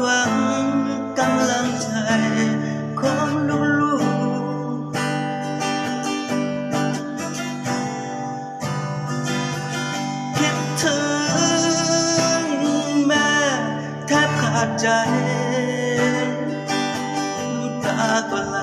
หวังกำลังใจของลูกๆคิดถึงแม่แทบขาดใจตาก็ไห